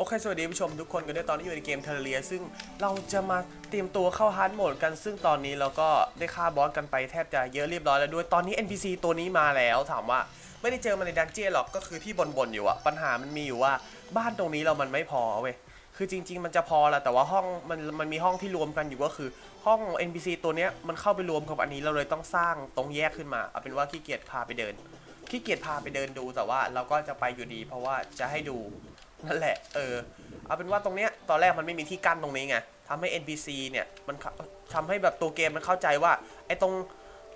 โอเค สวัสดีผู้ชมทุกคนกันด้วยตอนนี้อยู่ในเกมเทเรีย ซึ่งเราจะมาเตรียมตัวเข้าฮาร์ดโหมดกัน ซึ่งตอนนี้เราก็ได้ฆ่าบอสกันไปแทบจะเยอะเรียบร้อยแล้วด้วย ตอนนี้ NPC ตัวนี้มาแล้วถามว่าไม่ได้เจอมันในดันเจี้ยนหรอก ก็คือที่บนๆอยู่อะปัญหามันมีอยู่ว่าบ้านตรงนี้เรามันไม่พอเว้ย คือจริง ๆ มันจะพอแหละแต่ว่าห้องมันมันมีห้องที่รวมกันอยู่ก็คือ ห้อง NPC ตัวเนี้ยมันเข้าไปรวมกับอันนี้เราเลยต้องสร้างตรงแยกขึ้นมาเอาเป็นว่าขี้เกียจพาไปเดินขี้เกียจพาไปเดินดูแต่ว่าเราก็จะไปอยู่ดี เพราะว่าจะให้ดู นั่นแหละ เออ เอาเป็นว่าตรงเนี้ย ตอนแรกมันไม่มีที่กั้นตรงนี้ไงทำให้ NPC เนี่ย มันเข้าทำให้แบบตัวเกมมันเข้าใจว่า ไอ้ตรง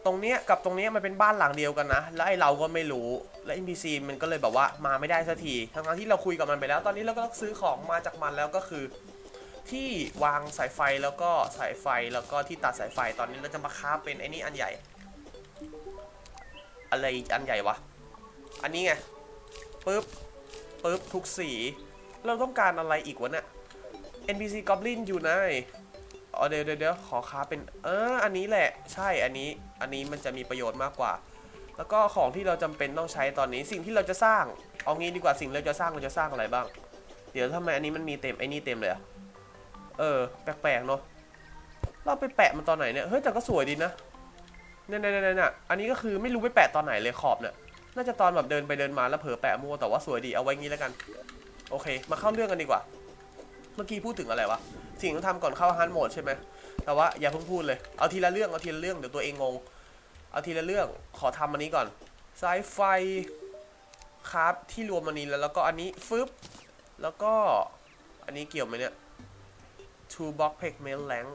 ตรงเนี้ยกับตรงเนี้ยมันเป็นบ้านหลังเดียวกันนะ แล้วไอ้เราก็ไม่รู้ และ NPC มันก็เลยแบบว่ามาไม่ได้สักที ทั้งๆที่เราคุยกับมันไปแล้ว ตอนนี้เราก็ต้องซื้อของมาจากมันแล้วก็คือ ที่วางสายไฟแล้วก็สายไฟแล้วก็ที่ตัดสายไฟ ตอนนี้เราจะมาค้าเป็นไอ้นี่อันใหญ่ อะไรอันใหญ่วะ อันนี้ไง ปึ๊บ ปึ๊บทุกสี เราต้องการอะไรอีกวะเนี่ย NPC Goblin อยู่ไหนอ๋อเดี๋ยวเดี๋ยวขอค้าเป็นเอออันนี้แหละ ใช่อันนี้อันนี้มันจะมีประโยชน์มากกว่า แล้วก็ของที่เราจำเป็นต้องใช้ตอนนี้สิ่งที่เราจะสร้าง เอางี้ดีกว่าสิ่งเราจะสร้างเราจะสร้างอะไรบ้าง เดี๋ยวทำไมอันนี้มันมีเต็มไอ้นี่เต็มเลยอะเออ แปลกๆเนาะเราไปแปะมันตอนไหนเนี่ยเฮ้ยแต่ก็สวยดีนะเนเนี่ยเนี่ยเนี่ยอันนี้ก็คือไม่รู้ไปแปะตอนไหนเลยขอบเนี่ย น่าจะตอนแบบเดินไปเดินมาแล้วเผลอแปะมั่วแต่ว่าสวยดีเอาไว้งี้แล้วกัน โอเค มาเข้าเรื่องกันดีกว่า เมื่อกี้พูดถึงอะไรวะ สิ่งที่ต้องทำก่อนเข้าฮันโหมดใช่ไหมแต่ว่าอย่าเพิ่งพูดเลย เอาทีละเรื่องเอาทีละเรื่องเดี๋ยวตัวเองงง เอาทีละเรื่องขอทำอันนี้ก่อน สายไฟครับที่รวมอันนี้แล้วแล้วก็อันนี้ฟึบแล้วก็อันนี้เกี่ยวไหมเนี่ย two box pack mail lang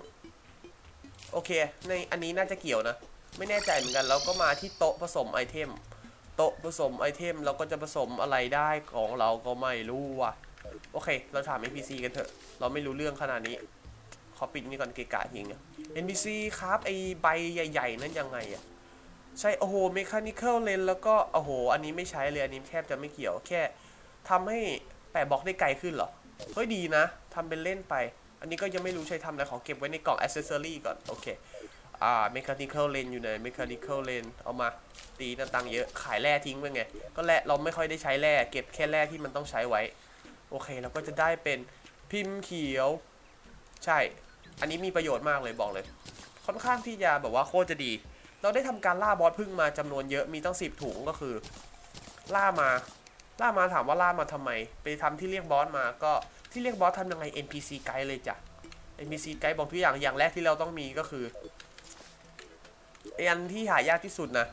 โอเค ในอันนี้น่าจะเกี่ยวนะ ไม่แน่ใจเหมือนกัน แล้วก็มาที่โต๊ะผสมไอเทม โต๊ะผสมไอเทมเราก็จะผสมอะไรได้ของเราก็ไม่รู้ว่ะ โอเค เราถาม NPC กันเถอะ เราไม่รู้เรื่องขนาดนี้ ขอปิดนี่ก่อนเกะกะทิ้งอะ NPC ครับไอใบใหญ่ ๆ นั่นยังไงอะใช่โอ้โห mechanical lens แล้วก็โอ้โห อันนี้ไม่ใช้เลยอันนี้แทบจะไม่เกี่ยวแค่ทำให้แปะบล็อกได้ไกลขึ้นเหรอเฮ้ยดีนะทำเป็นเล่นไป อันนี้ก็ยังไม่รู้ใช้ทำอะไรขอเก็บไว้ในกล่อง accessory ก่อน โอเค อ่า mechanical lens อยู่ไหน mechanical lens เอามาตีน้าตังเยอะขายแร่ทิ้งไปไง ก็แร่เราไม่ค่อยได้ใช้แร่เก็บแค่แร่ที่มันต้องใช้ไว้ โอเคเราก็จะได้เป็นพิมพ์เขียว ใช่ อันนี้มีประโยชน์มากเลยบอกเลย ค่อนข้างที่จะแบบว่าโคตรจะดี เราได้ทำการล่าบอสพึ่งมาจำนวนเยอะมีตั้งสิบถุงก็คือ ล่ามาล่ามาถามว่าล่ามาทำไม ไปทำที่เรียกบอสมาก็ที่เรียกบอสทำยังไง NPC ไกด์เลยจ้ะ NPC ไกด์บอกทุกอย่างอย่างแรกที่เราต้องมีก็คือ ไออันที่หายากที่สุดนะ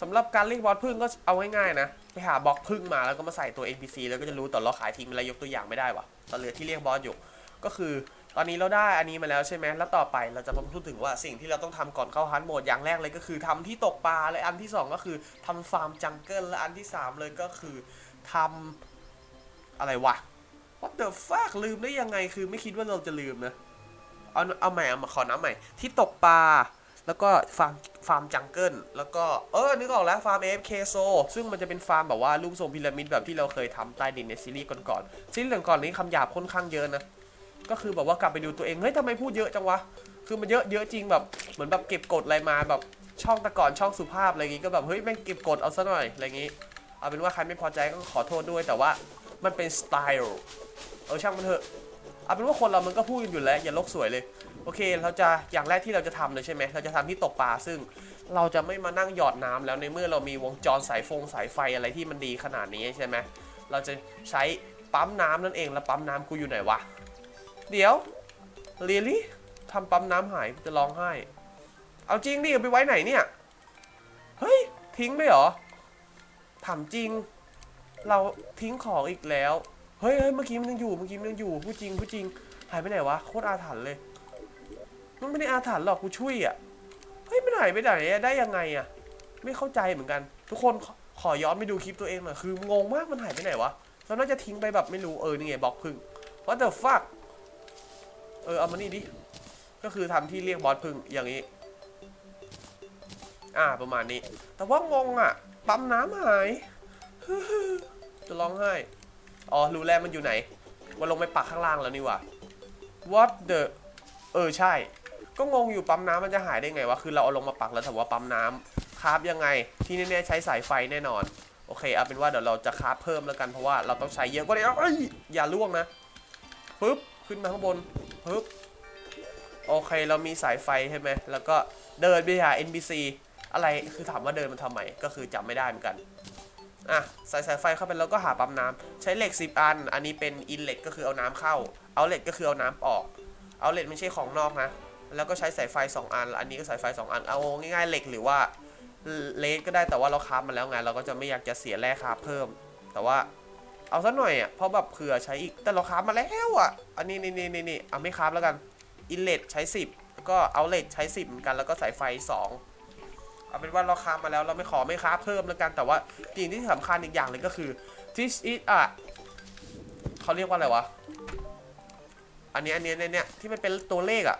สำหรับการเรียกบอสพึ่งก็เอาง่ายๆนะ ไปหาบล็อกพึ่งมาแล้วก็มาใส่ตัว NPC แล้วก็จะรู้แต่เราขายทิ้งไปแล้วยกตัวอย่างไม่ได้วะตอนเหลือที่เรียกบอสอยู่ ก็คือตอนนี้เราได้อันนี้มาแล้วใช่ไหมแล้วต่อไปเราจะมาพูดถึงว่าสิ่งที่เราต้องทำก่อนเข้าฮันโหมดอย่างแรกเลยก็คือทำที่ตกปลาและอันที่สองก็คือทำฟาร์มจังเกิลและอันที่สามเลยก็คือทำอะไรวะ What the fuck ลืมได้ยังไงคือไม่คิดว่าเราจะลืมนะ เอาเอาใหม่เอามาขอน้ำใหม่ ที่ตกปลา แล้วก็ฟาร์มฟาร์มจังเกิลแล้วก็เออนึกออกแล้วฟาร์ม AFK โซซึ่งมันจะเป็นฟาร์มแบบว่ารูปทรงพีระมิดแบบที่เราเคยทำใต้ดินในซีรีส์ก่อนๆซีรีส์ก่อนๆนี้คำหยาบค่อนข้างเยอะนะก็คือแบบว่ากลับไปดูตัวเองเฮ้ยทำไมพูดเยอะจังวะคือมันเยอะเยอะจริงแบบเหมือนแบบเก็บกดอะไรมาแบบช่องแตะก่อนช่องสุภาพอะไรอย่างงี้ก็แบบเฮ้ยแม่งเก็บกดเอาซะหน่อยอะไรอย่างงี้เอาเป็นว่าใครไม่พอใจก็ขอโทษด้วยแต่ว่ามันเป็นสไตล์เออช่างมันเถอะเอาเป็นว่าคนเรามันก็พูดกันอยู่แล้วอย่าลกสวยเลย โอเค เราจะอย่างแรกที่เราจะทำเลยใช่ไหมเราจะทำที่ตกปลาซึ่งเราจะไม่มานั่งหยอดน้ำแล้วในเมื่อเรามีวงจรสายฟงสายไฟอะไรที่มันดีขนาดนี้ใช่ไหมเราจะใช้ปั๊มน้ำนั่นเองแล้วปั๊มน้ำกูอยู่ไหนวะเดี๋ยวเรียลี่ทำปั๊มน้ำหายจะร้องไห้ เอาจริงดิเอาไปไว้ไหนเนี่ยเฮ้ยทิ้งไปหรอถามจริง เราทิ้งของอีกแล้วเฮ้ยเฮ้ยเมื่อกี้มันยังอยู่เมื่อกี้มันยังอยู่พูดจริงพูดจริงหายไปไหนวะโคตรอาถรรพ์เลย มันไม่ได้อาถรรพ์หรอกกูช่วยอะเฮ้ยไมันหายไปไหนได้ยังไงอะ ไม่เข้าใจเหมือนกัน ทุกคนขอย้อนไปดูคลิปตัวเองหน่อยคืองงมากมันหายไปไหนวะเราน่าจะทิ้งไปแบบไม่รู้เออนี่ไงบล็อกพึ่ง what the fuck เออเอามานี่ดิก็คือทำที่เรียกบอสพึ่งอย่างนี้ อ่าประมาณนี้ แต่ว่างงอะ ปั๊มน้ำหายจะร้องไห้อ๋อรูแล้วมันอยู่ไหนมันลงไปปักข้างล่างแล้วนี่ว่า what the เออใช่ ก็งงอยู่ปั๊มน้ำมันจะหายได้ไงวะ คือเราเอาลงมาปักแล้วแต่ว่าปั๊มน้ำคราฟยังไง ที่แน่ๆใช้สายไฟแน่นอน โอเค เอาเป็นว่าเดี๋ยวเราจะคราฟเพิ่มแล้วกัน เพราะว่าเราต้องใช้เยอะกว่านี้เอ้ยอย่าล่วงนะปึ๊บ ขึ้นมาข้างบนปึ๊บ โอเค เรามีสายไฟใช่ไหม แล้วก็เดินไปหา NPC อะไร คือถามว่าเดินมันทำไม ก็คือจำไม่ได้เหมือนกัน อะใส่สายไฟเข้าไปแล้วก็หาปั๊มน้ำ ใช้เหล็ก 10 อัน อันนี้เป็นอินเล t ก็คือเอาน้ำเข้า เอาเล t ก็คือเอาน้ำออก เอาเล t ไม่ใช่ของนอกนะ แล้วก็ใช้สายไฟ 2 อัน อันนี้ก็สายไฟ 2 อัน เอาง่ายๆเหล็กหรือว่าเลสก็ได้แต่ว่าเราคาฟมาแล้วไงเราก็จะไม่อยากจะเสียแร่คาฟเพิ่ม แต่ว่าเอาสักหน่อยอะเพราะแบบเผื่อใช้อีกแต่เราคาฟมาแล้วอะ อันนี้นี่นี่นี่นี่เอาไม่คาฟแล้วกันอินเลตใช้ 10 แล้วก็เอาเลตใช้ 10 เหมือนกันแล้วก็สายไฟ 2 เอาเป็นว่าเราคาฟมาแล้วเราไม่ขอไม่คาฟเพิ่มแล้วกันแต่ว่าสิ่งที่สำคัญอีกอย่างเลยก็คือ this is อะเขาเรียกว่าอะไรวะอันนี้อันนี้เนี่ยที่มันเป็นตัวเลขอะ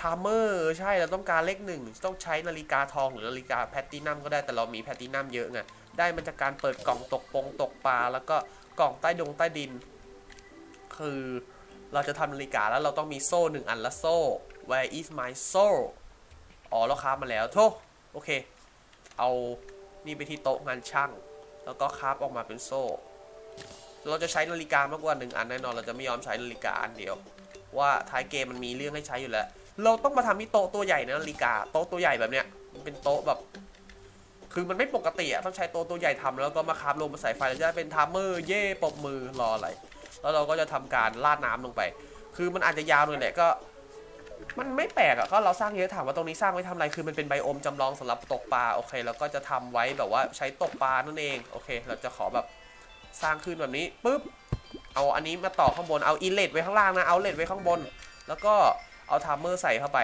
ทามเมอร์ใช่เราต้องการเลขหนึ่งต้องใช้นาฬิกาทองหรือนาฬิกาแพตตินัมก็ได้แต่เรามีแพตตินัมเยอะไงได้มาจากการเปิดกล่องตกปงตกปลาแล้วก็กล่องใต้ดงใต้ดิน คือเราจะทำนาฬิกาแล้วเราต้องมีโซ่หนึ่งอันละโซ่ where is my soul อ๋อเราคามาแล้วโทโอเค เอานี่ไปที่โต๊ะงานช่าง แล้วก็คาฟออกมาเป็นโซ่ เราจะใช้นาฬิกามากกว่าหนึ่งอันแน่นอน เราจะไม่ยอมใช้นาฬิกาอันเดียว ว่าท้ายเกมมันมีเรื่องให้ใช้อยู่แล้ว เราต้องมาทำที่โต๊ะตัวใหญ่นะนาฬิกาโต๊ะตัวใหญ่แบบเนี้ยมันเป็นโต๊ะแบบ คือมันไม่ปกติอะต้องใช้โต๊ะตัวใหญ่ทำแล้วก็มาคาบลงมาใส่ไฟแล้วจะเป็นทัมเมอร์เย่ปรบมือรออะไร แล้วเราก็จะทำการราดน้ำลงไป คือมันอาจจะยาวหน่อยแหละก็ มันไม่แปลกอะก็เราสร้างเยอะถามว่าตรงนี้สร้างไว้ทำอะไรคือมันเป็นไบโอมจำลองสำหรับตกปลาโอเคแล้วก็จะทำไว้แบบว่าใช้ตกปลานั่นเองโอเค เราจะขอแบบสร้างขึ้นแบบนี้ปุ๊บเอาอันนี้มาต่อข้างบนเอาอินเลตไว้ข้างล่างนะเอาเลตไว้ข้างบน แล้วก็ เอาทามเมอร์ใส่เข้าไป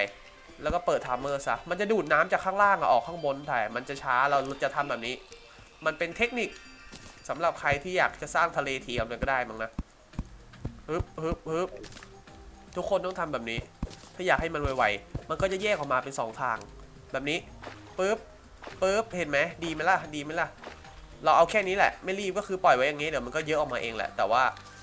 แล้วก็เปิดทามเมอร์ซะ มันจะดูดน้ำจากข้างล่างออกข้างบนแต่มันจะช้าเราจะทำแบบนี้ มันเป็นเทคนิคสำหรับใครที่อยากจะสร้างทะเลเทียมเนี่ยก็ได้มั้งนะฮึบฮึบฮึบทุกคนต้องทำแบบนี้ ถ้าอยากให้มันไวๆ มันก็จะแยกออกมาเป็นสองทาง แบบนี้ปึ๊บปึ๊บเห็นไหมดีไหมล่ะ ดีไหมล่ะ เราเอาแค่นี้แหละ ไม่รีบก็คือปล่อยไว้อย่างนี้เดี๋ยวมันก็เยอะออกมาเองแหละ แต่ว่า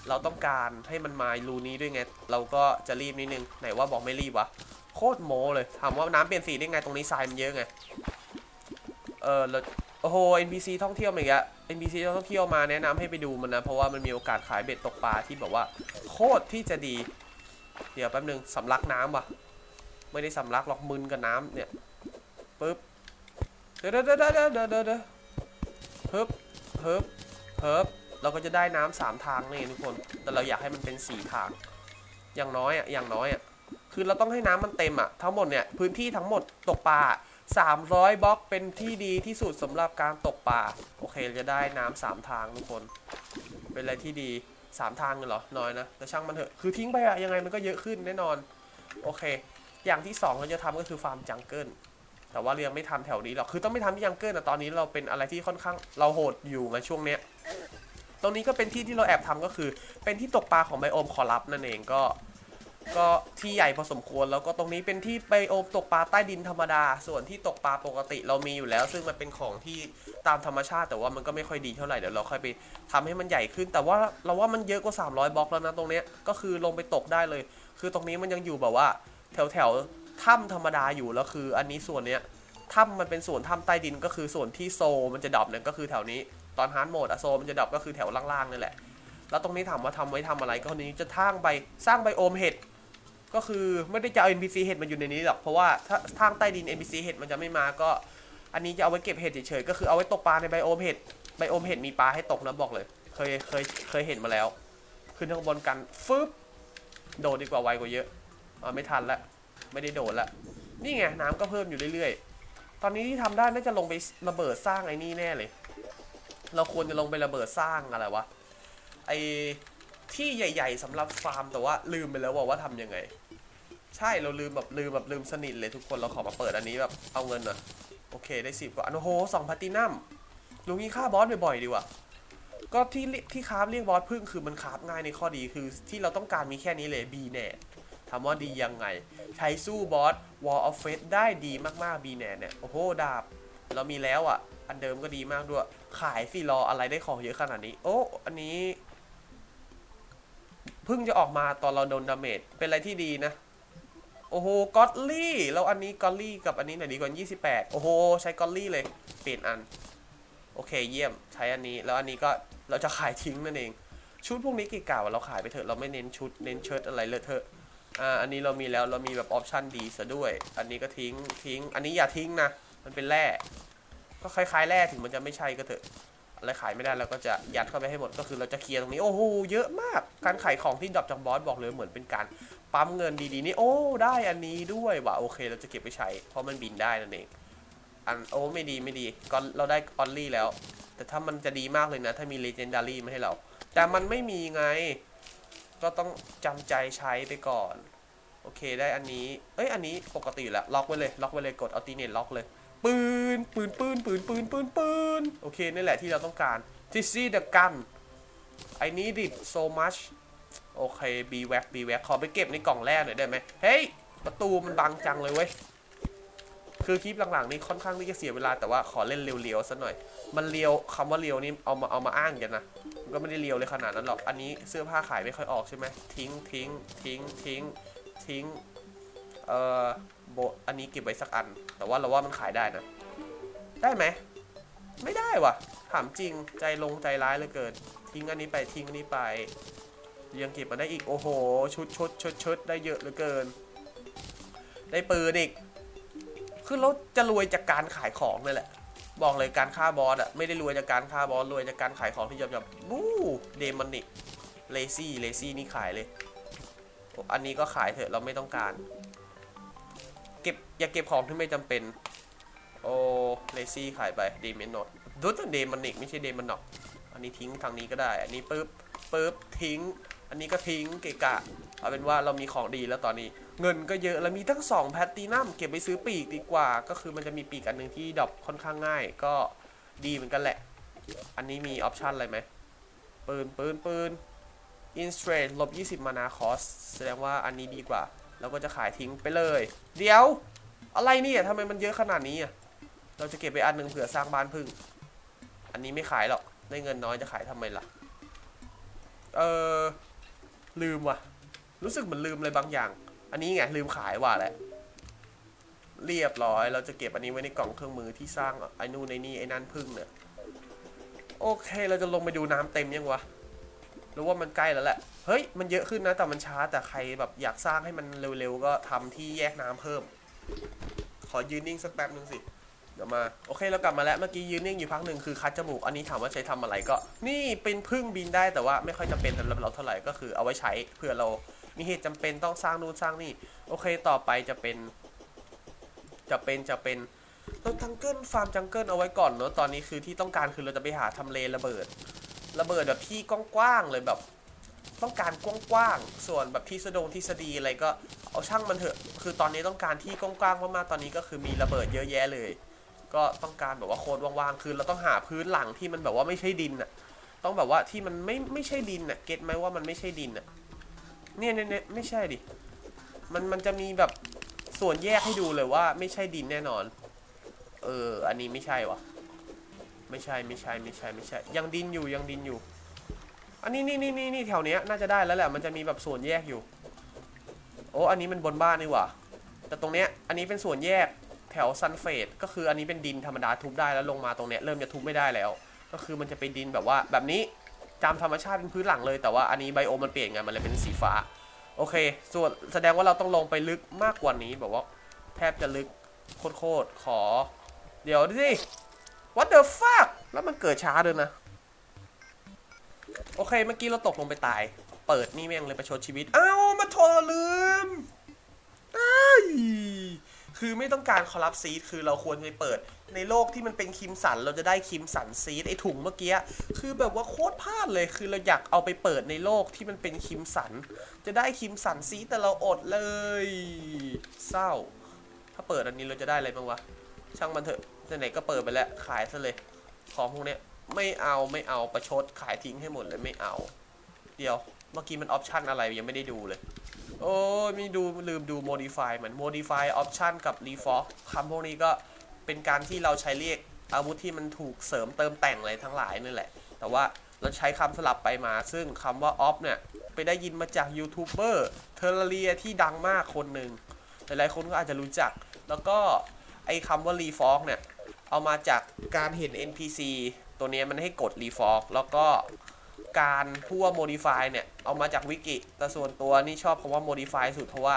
เราต้องการให้มันมารูนี้ด้วยไง เราก็จะรีบนิดนึง ไหนว่าบอกไม่รีบวะ โคตรโมเลยถามว่าน้ำเปลี่ยนสีได้ไงตรงนี้ทรายมันเยอะไง เออแล้วโอ้โห NPC ท่องเที่ยวมาอีกแล้ว NPC ท่องเที่ยวมาแนะนำให้ไปดูมันนะ เพราะว่ามันมีโอกาสขายเบ็ดตกปลาที่แบบว่า โคตรที่จะดี เดี๋ยวแป๊บนึงสำลักน้ำว่ะ ไม่ได้สำลักหรอกมึนกับน้ำเนี่ยปึ๊บเดี๋ยวเดี๋ยวเดี๋ยวเดี๋ยวเดี๋ยวเดี๋ยวฮึบฮึบฮึบ เราก็จะได้น้ำสามทางนี่ทุกคน แต่เราอยากให้มันเป็นสี่ทาง อย่างน้อยอะ อย่างน้อยอะ คือเราต้องให้น้ำมันเต็มอะ ทั้งหมดเนี่ย พื้นที่ทั้งหมดตกปลา300บล็อกเป็นที่ดีที่สุดสำหรับการตกปลา โอเคจะได้น้ำสามทางทุกคน เป็นอะไรที่ดีสามทางเลยเหรอ น้อยนะ แต่ช่างมันเถอะ คือทิ้งไปอะยังไงมันก็เยอะขึ้นแน่นอน โอเค อย่างที่สองเราจะทำก็คือฟาร์มจังเกิล แต่ว่าเรายังไม่ทำแถวนี้หรอก คือต้องไม่ทำที่ยังเกิลนะตอนนี้เราเป็นอะไรที่ค่อนข้างเราโหดอยู่ในช่วงเนี้ย ตรงนี้ก็เป็นที่ที่เราแอบทำก็คือ เป็นที่ตกปลาของไบโอมคอรับนั่นเองก็ ก็ที่ใหญ่พอสมควรแล้วก็ตรงนี้เป็นที่ไบโอมตกปลาใต้ดินธรรมดา ส่วนที่ตกปลาปกติเรามีอยู่แล้ว ซึ่งมันเป็นของที่ตามธรรมชาติ แต่ว่ามันก็ไม่ค่อยดีเท่าไหร่เดี๋ยวเราค่อยไปทำให้มันใหญ่ขึ้น แต่ว่าเราว่ามันเยอะกว่า 300บล็อกแล้วนะตรงเนี้ยก็คือลงไปตกได้เลย คือตรงนี้มันยังอยู่แบบว่า แถวแถวถ้ำธรรมดาอยู่แล้วคือ อันนี้ส่วนเนี้ยถ้ำมันเป็นส่วนถ้ำใต้ดินก็คือส่วนที่โซมันจะดับเนี่ยก็คือแถวนี้ ตอนฮาร์ดโหมดอะโซมันจะดับก็คือแถวล่างๆนี่แหละ แล้วตรงนี้ถามว่าทำไว้ทำอะไรก็นี้จะทางใบสร้างไบโอมเห็ดก็คือไม่ได้จะเอา NPC เห็ดมาอยู่ในนี้หรอกเพราะว่าถ้าทางใต้ดิน NPC เห็ดมันจะไม่มาก็ อันนี้จะเอาไว้เก็บเห็ดเฉยๆก็คือเอาไว้ตกปลาในไบโอมเห็ดไบโอมเห็ดมีปลาให้ตกนะบอกเลย เคยเคยเคยเห็นมาแล้ว ขึ้นข้างบนกันฟึบโดดดีกว่าไวกว่าเยอะอ่าไม่ทันละไม่ได้โดดละนี่ไงน้ำก็เพิ่มอยู่เรื่อยๆ ตอนนี้ที่ทำได้น่าจะลงไประเบิดสร้างไอ้นี่แน่เลย เราควรจะลงไประเบิดสร้างอะไรวะ ไอที่ใหญ่ ๆสำหรับฟาร์มแต่ว่าลืมไปแล้วว่าว่าทำยังไง ใช่เราลืมแบบลืมแบบลืมสนิทเลยทุกคนเราขอมาเปิดอันนี้แบบเอาเงินหน่อยโอเคได้สิบกว่าอันโอ้โหสองพัตินัมลุงนี้ฆ่าบอสบ่อยๆดีว่ะก็ที่ที่คราฟเรียกบอสพึ่งคือมันคราฟง่ายในข้อดีคือ ที่เราต้องการมีแค่นี้เลยบีแน่ถามว่าดียังไง ใช้สู้บอส Wall of Fate ได้ดีมากๆบีแน่เนี่ยโอ้โหดาบ เรามีแล้วอะ อันเดิมก็ดีมากด้วย ขายสิรออะไรได้ของเยอะขนาดนี้ โอ้ อันนี้เพิ่งจะออกมาตอนเราโดนดาเมจ เป็นอะไรที่ดีนะ โอ้โหกอตลี่แล้วอันนี้กอตลี่กับอันนี้ไหนดีกว่า28 โอ้โห ใช้กอตลี่เลย เปลี่ยนอัน โอเคเยี่ยม ใช้อันนี้ แล้วอันนี้ก็เราจะขายทิ้งนั่นเอง ชุดพวกนี้เก่าๆเราขายไปเถอะ เราไม่เน้นชุด เน้นเชิ้ตอะไรเลยเถอะ อ่า อันนี้เรามีแล้ว เรามีแบบออปชันดีซะด้วย อันนี้ก็ทิ้ง ทิ้ง อันนี้อย่าทิ้งนะ มันเป็นแร่ ก็คล้ายๆแร่ถึงมันจะไม่ใช่ก็เถอะอะไรขายไม่ได้เราก็จะยัดเข้าไปให้หมดก็คือเราจะเคลียร์ตรงนี้โอ้โหเยอะมาก การขายของที่ดรอปจากบอสบอกเลยเหมือนเป็นการปั๊มเงินดีๆนี่โอ้ได้อันนี้ด้วยว่ะโอเค เราจะเก็บไปใช้เพราะมันบินได้นั่นเองอันโอ้ไม่ดีไม่ดีก็เราได้ออนลี่แล้ว แต่ถ้ามันจะดีมากเลยนะ ถ้ามีเลเจนดารี่มาให้เรา แต่มันไม่มีไง ก็ต้องจำใจใช้ไปก่อน โอเคได้อันนี้ เอ้ยอันนี้ปกติอยู่แล้วล็อกไว้เลยล็อกไว้เลยกดอัลติเนตล็อกเลย ปืนปืนปืนปืนปืนปืนปืนโอเคนี่แหละที่เราต้องการทิซซี่เดอะกัน I need it so much โอเค B wax B wax ขอไปเก็บในกล่องแรกหน่อยได้ไหมเฮ้ย ประตูมันบังจังเลยเว้ย คือคลิปหลังๆ นี่ค่อนข้างที่จะเสียเวลาแต่ว่าขอเล่นเรียวๆซะหน่อย มันเรียวคำว่าเรียวนี่เอามาเอามาอ้างกันนะมันก็ไม่ได้เรียวเลยขนาดนั้นหรอก อันนี้เสื้อผ้าขายไม่ค่อยออกใช่ไหมทิ้งทิ้งทิ้งทิ้งทิ้งเอ่อ โบอันนี้เก็บไว้สักอัน แต่ว่าเราว่ามันขายได้นะ ได้ไหม ไม่ได้ว่ะ ถามจริงใจลงใจร้ายเหลือเกิน ทิ้งอันนี้ไปทิ้งอันนี้ไป ยังเก็บมาได้อีก โอ้โห ชุดชุดชุดชุดได้เยอะเหลือเกิน ได้ปืนอีก คือเราจะรวยจากการขายของนี่แหละ บอกเลยการฆ่าบอสอะไม่ได้รวยจากการฆ่าบอสรวยจากการขายของที่ยอมๆบู๊เดมอนิกเลซี่เลซี่นี่ขายเลย อันนี้ก็ขายเถอะเราไม่ต้องการ เก็บอย่าเก็บของที่ไม่จำเป็น โอ้เลซี่ขายไปเดมอนนอตดูแต่เดมอนิกไม่ใช่เดมอนนอตอันนี้ทิ้งทางนี้ก็ได้ อันนี้ปึ๊บปึ๊บทิ้ง อันนี้ก็ทิ้งเกะกะ เอาเป็นว่าเรามีของดีแล้วตอนนี้ เงินก็เยอะแล้วมีทั้งสองแพตตินัมเก็บไปซื้อปีกดีกว่า ก็คือมันจะมีปีกอันหนึ่งที่ดรอปค่อนข้างง่าย ก็ดีเหมือนกันแหละ อันนี้มีออปชันอะไรไหมปืนปืนปืนอินสเตรทลบ20 มานาคอส แสดงว่าอันนี้ดีกว่า เราก็จะขายทิ้งไปเลย เดี๋ยว อะไรเนี่ยทำไมมันเยอะขนาดนี้อะเราจะเก็บไปอันหนึ่งเผื่อสร้างบ้านพึ่ง อันนี้ไม่ขายหรอกได้เงินน้อยจะขายทำไมล่ะ เออลืมว่ะ รู้สึกเหมือนลืมอะไรบางอย่าง อันนี้ไงลืมขายว่ะแหละ เรียบร้อย เราจะเก็บอันนี้ไว้ในกล่องเครื่องมือที่สร้างไอ้นู่นไอ้นี่ไอ้นั่นพึ่งเนี่ย โอเค เราจะลงไปดูน้ำเต็มยังวะ รือว่ามันใกล้แล้วแหละ เฮ้ย มันเยอะขึ้นนะ แต่มันช้า แต่ใครแบบอยากสร้างให้มันเร็วๆ ก็ทำที่แยกน้ำเพิ่ม ขอยืนนิ่งสักแป๊บนึงสิ เดี๋ยวมา โอเค เรากลับมาแล้ว เมื่อกี้ยืนนิ่งอยู่พักหนึ่งคือคัดจมูก อันนี้ถามว่าใช้ทำอะไรก็ นี่เป็นพึ่งบินได้แต่ว่าไม่ค่อยจำเป็นสำหรับเราเท่าไหร่ ก็คือเอาไว้ใช้เผื่อเรา มีเหตุจำเป็นต้องสร้างนู่นสร้างนี่ โอเค ต่อไปจะเป็น จะเป็น จะเป็นเราจังเกิลฟาร์มจังเกิลเอาไว้ก่อนเนอะตอนนี้คือที่ต้องการคือเราจะไปหาทำเลระเบิด ระเบิดแบบที่กว้างๆเลยแบบ ต้องการกว้างๆส่วนแบบที่สะดงทฤษฎีอะไรก็เอาช่างมันเถอะ คือตอนนี้ต้องการที่กว้างๆมากๆตอนนี้ก็คือมีระเบิดเยอะแยะเลย ก็ต้องการแบบว่าโคตรว่างๆคือเราต้องหาพื้นหลังที่มันแบบว่าไม่ใช่ดินอะต้องแบบว่าที่มันไม่ไม่ใช่ดินอะเก็ตไหมว่ามันไม่ใช่ดินอะเนี่ยเนี่ยเนี่ยไม่ใช่ดิมันมันจะมีแบบส่วนแยกให้ดูเลยว่าไม่ใช่ดินแน่นอน เออ อันนี้ไม่ใช่วะ ไม่ใช่ไม่ใช่ไม่ใช่ไม่ใช่ ยังดินอยู่ยังดินอยู่ อันนี้นี่นี่นี่นี่แถวเนี้ยน่าจะได้แล้วแหละ มันจะมีแบบส่วนแยกอยู่ โอ้อันนี้มันบนบ้านนี่หว่า แต่ตรงเนี้ยอันนี้เป็นส่วนแยกแถวซันเฟดก็คืออันนี้เป็นดินธรรมดาทุบได้แล้วลงมาตรงเนี้ยเริ่มจะทุบไม่ได้แล้ว ก็คือมันจะเป็นดินแบบว่าแบบนี้ตามธรรมชาติเป็นพื้นหลังเลยแต่ว่าอันนี้ไบโอมันเปลี่ยนไงมันเลยเป็นสีฟ้า โอเค ส่วนแสดงว่าเราต้องลงไปลึกมากกว่านี้แบบว่า แทบจะลึกโคตรๆขอ เดี๋ยวดิ what the fuck แล้วมันเกิดช้าด้วยนะ โอเคเมื่อกี้เราตกลงไปตาย เปิดนี่แม่งเลยประชดชีวิต เอ้ามาโทรลืมอ้ายคือไม่ต้องการคอรับซีดคือเราควรไปเปิด ในโลกที่มันเป็นคิมสัน เราจะได้คิมสันซีดไอถุงเมื่อกี้ คือแบบว่าโคตรพลาดเลย คือเราอยากเอาไปเปิดในโลกที่มันเป็นคิมสัน จะได้คิมสันซีดแต่เราอดเลย เศร้า ถ้าเปิดอันนี้เราจะได้อะไรบ้างวะ ช่างมันเถอะ ไหนๆก็เปิดไปแล้วขายซะเลยของพวกเนี้ยไม่เอาไม่เอาประชดขายทิ้งให้หมดเลยไม่เอา เดี๋ยวเมื่อกี้มันออปชันอะไรยังไม่ได้ดูเลย โอ้ยไม่ดูลืมดู modify เหมือน modify option กับ reform คำพวกนี้ก็เป็นการที่เราใช้เรียกอาวุธที่มันถูกเสริมเติมแต่งอะไรทั้งหลายนั่นแหละ แต่ว่าเราใช้คำสลับไปมา ซึ่งคำว่า off เนี่ย ไปได้ยินมาจากยูทูบเบอร์เทอร์เรียที่ดังมากคนหนึ่งหลายๆคนก็อาจจะรู้จัก แล้วก็ไอ้คำว่า reform เนี่ย เอามาจากการเห็น NPC ตัวนี้มันให้กด Refork แล้วก็การพูดว่า Modify เนี่ย เอามาจากวิกิ แต่ส่วนตัวนี่ชอบคำว่า Modify สุดเพราะว่า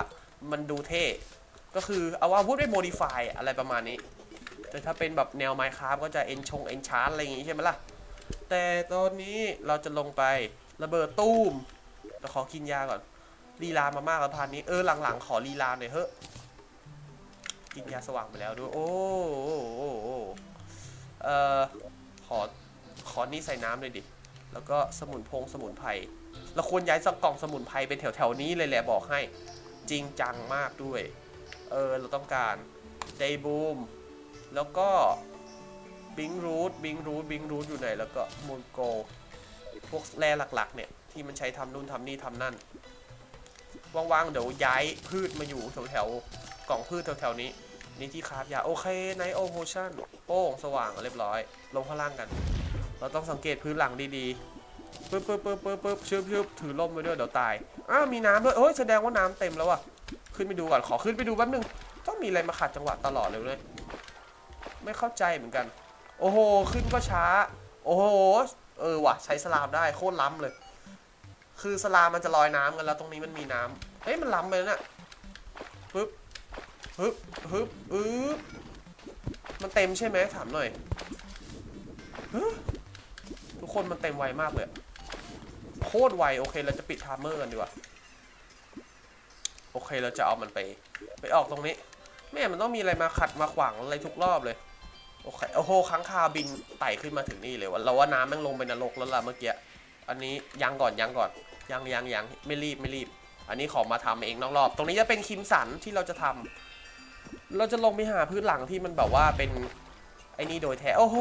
มันดูเท่ ก็คือเอาว่าพูดไป Modify อะไรประมาณนี้ แต่ถ้าเป็นแบบแนว Minecraft ก็จะ en ชง enchant อะไรอย่างงี้ใช่ไหมล่ะ แต่ตอนนี้เราจะลงไประเบิดตู้มแต่ขอกินยาก่อนลีลามามากแล้วพานนี้ เออหลังๆ ขอลีลาหน่อยเฮ้อ กินยาสว่างไปแล้วด้วยโอ้โอ้โอ้โอ้เอ่อขอ ขอนี่ใส่น้ำเลยดิ แล้วก็สมุนพงสมุนไพรเราควรย้ายสักกล่องสมุนไพรเป็นแถวๆนี้เลยแหละบอกให้ จริงจังมากด้วย เออ เราต้องการไดบูม แล้วก็บิงรูทบิงรูทบิงรูทอยู่ไหน แล้วก็มูลโก พวกแร่หลักๆ เนี่ย ที่มันใช้ทำนู่นทำนี่ทำนั่น ว่างๆ เดี๋ยวย้ายพืชมาอยู่แถวๆกล่องพืชแถวๆนี้ นี่ที่คราฟยาโอเคไนโอโพชั่นโป้งสว่างเรียบร้อย ลงข้างล่างกัน เราต้องสังเกตพื้นหลังดีๆปึ๊บปึ๊บปึ๊บปึ๊บปึ๊บชึบชึบถือล่มไว้ด้วยเดี๋ยวตายอ้าวมีน้ำด้วยเอ้ยแสดงว่าน้ำเต็มแล้วอะขึ้นไปดูก่อนขอขึ้นไปดูแป๊บนึงต้องมีอะไรมาขัดจังหวะตลอดเลยเลยไม่เข้าใจเหมือนกัน โอ้โหขึ้นก็ช้า โอ้โหเออว่ะใช้สลามได้โคตรล้ำเลย คือสลามมันจะลอยน้ำกันแล้วตรงนี้มันมีน้ำเฮ้ยมันล้ำไปแล้วเนี่ยปึ๊บ ปึ๊บปึ๊บปึ๊บมันเต็มใช่ไหมถามหน่อยฮึทุกคนมันเต็มไวมากเลยโคตรไวโอเคเราจะปิดไทม์เมอร์กันดีกว่าโอเคเราจะเอามันไป ไปออกตรงนี้ แม่มันต้องมีอะไรมาขัดมาขวางอะไรทุกรอบเลยโอเคโอ้โหค้างคาวบินไต่ขึ้นมาถึงนี่เลยว่ะเราว่าน้ำแม่งลงไปนรกแล้วล่ะเมื่อกี้อันนี้ยังก่อนยังก่อนยังยังยังไม่รีบไม่รีบ อันนี้ขอมาทำเองนอกรอบ ตรงนี้จะเป็นคิมสันที่เราจะทำ เราจะลงไปหาพื้นหลังที่มันแบบว่าเป็นไอ้นี่โดยแท้โอ้โห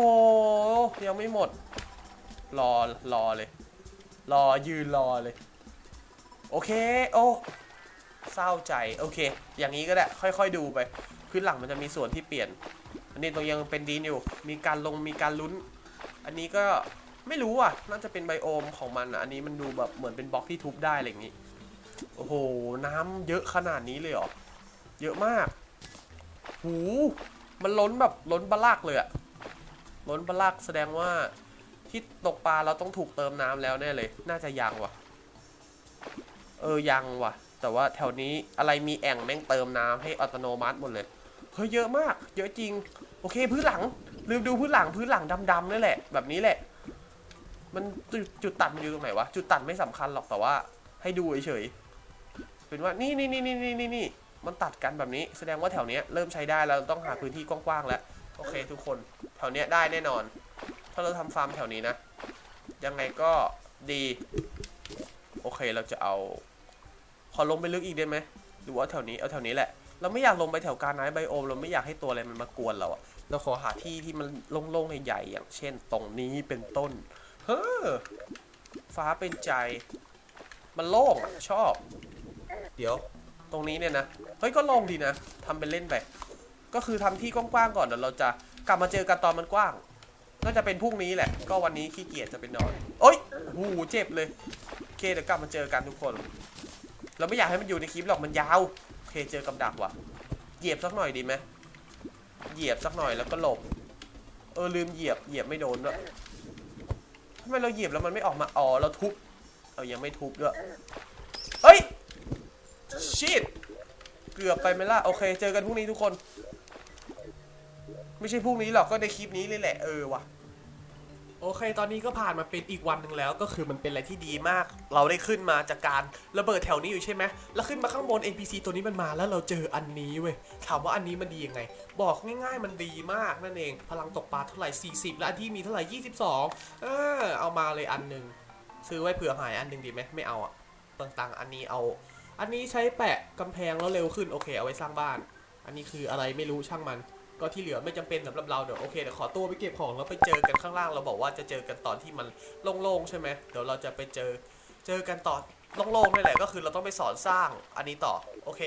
ยังไม่หมด รอรอเลย รอยืนรอเลย โอเค โอ้เศร้าใจโอเค อย่างนี้ก็ได้ค่อย ๆ ดูไป พื้นหลังมันจะมีส่วนที่เปลี่ยน อันนี้ตรงยังเป็นดีนอยู่ มีการลงมีการลุ้น อันนี้ก็ไม่รู้อะ น่าจะเป็นไบโอมของมันอะอันนี้มันดูแบบเหมือนเป็นบล็อกที่ทุบได้อะไรอย่างนี้ โอ้โห น้ำเยอะขนาดนี้เลยเหรอ เยอะมาก หูมันล้นแบบล้นบลากเลยอะล้นบลากแสดงว่าที่ตกปลาเราต้องถูกเติมน้ำแล้วแน่เลย น่าจะยังว่ะเออยังว่ะแต่ว่าแถวนี้อะไรมีแอ่งแม่งเติมน้ำให้อัตโนมัติหมดเลยเฮ้ยเยอะมาก เยอะจริง โอเคพื้นหลังลืมดูพื้นหลังพื้นหลังดำๆนี่แหละ แบบนี้แหละ มันจุดจุดตัดมันอยู่ตรงไหนวะจุดตัดไม่สำคัญหรอกแต่ว่า ให้ดูเฉยๆเป็นว่านี่นี่นี่นี่นี่นี่ มันตัดกันแบบนี้แสดงว่าแถวเนี้ยเริ่มใช้ได้แล้วต้องหาพื้นที่กว้างๆแล้วโอเคทุกคนแถวเนี้ยได้แน่นอน ถ้าเราทำฟาร์มแถวนี้นะ ยังไงก็ดี โอเคเราจะเอา ขอลงไปลึกอีกได้ไหมหรือว่าแถวนี้เอาแถวนี้แหละ เราไม่อยากลงไปแถวการไนท์ไบโอมเราไม่อยากให้ตัวอะไรมันมากวนเราอะเราขอหาที่ที่มันโล่งๆใหญ่ๆอย่างเช่น ตรงนี้เป็นต้น เฮ้อฟ้าเป็นใจ มันโล่งอะชอบ เดี๋ยว ตรงนี้เนี่ยนะเฮ้ยก็ลงดีนะทำเป็นเล่นไปก็คือทำที่กว้างๆก่อนเดี๋ยวเราจะกลับมาเจอกันตอนมันกว้างน่าจะเป็นพรุ่งนี้แหละ ก็วันนี้ขี้เกียจจะไปนอนโอ๊ยหูเจ็บเลยโอเคเดี๋ยวกลับมาเจอกันทุกคน เราไม่อยากให้มันอยู่ในคลิปหรอกมันยาวโอเคเจอกับดักว่ะ เหยียบสักหน่อยดีไหมเหยียบสักหน่อยแล้วก็หลบ เออลืมเหยียบเหยียบไม่โดนด้วยทำไมเราเหยียบแล้วมันไม่ออกมาอ๋อเราทุบ เอายังไม่ทุบด้วย เฮ้ย ชิตเกือบไปไหมล่ะ โอเค เจอกันพรุ่งนี้ทุกคน ไม่ใช่พรุ่งนี้หรอกก็ในคลิปนี้เลยแหละ เออว่ะ โอเค ตอนนี้ก็ผ่านมาเป็นอีกวันหนึ่งแล้ว ก็คือมันเป็นอะไรที่ดีมาก เราได้ขึ้นมาจากการระเบิดแถวนี้อยู่ใช่ไหม แล้วขึ้นมาข้างบน NPC ตัวนี้มันมาแล้วเราเจออันนี้เว้ย ถามว่าอันนี้มันดียังไง บอกง่ายๆมันดีมากนั่นเอง พลังตกปลาเท่าไหร่ 40 และอันที่มีเท่าไหร่ 22 เออเอามาเลยอันหนึ่งซื้อไว้เผื่อหายอันหนึ่งดีไหมไม่เอาอะต่างๆอันนี้เอา อันนี้ใช้แปะกำแพงแล้วเร็วขึ้นโอเคเอาไว้สร้างบ้าน อันนี้คืออะไรไม่รู้ช่างมัน ก็ที่เหลือไม่จำเป็นสำหรับเราเดี๋ยวโอเคเดี๋ยวขอตัวไปเก็บของแล้วไปเจอกันข้างล่างเราบอกว่าจะเจอกันตอนที่มันโล่งๆใช่ไหมเดี๋ยวเราจะไปเจอเจอกันต่อโล่งๆนี่แหละก็คือเราต้องไปสอนสร้างอันนี้ต่อโอเค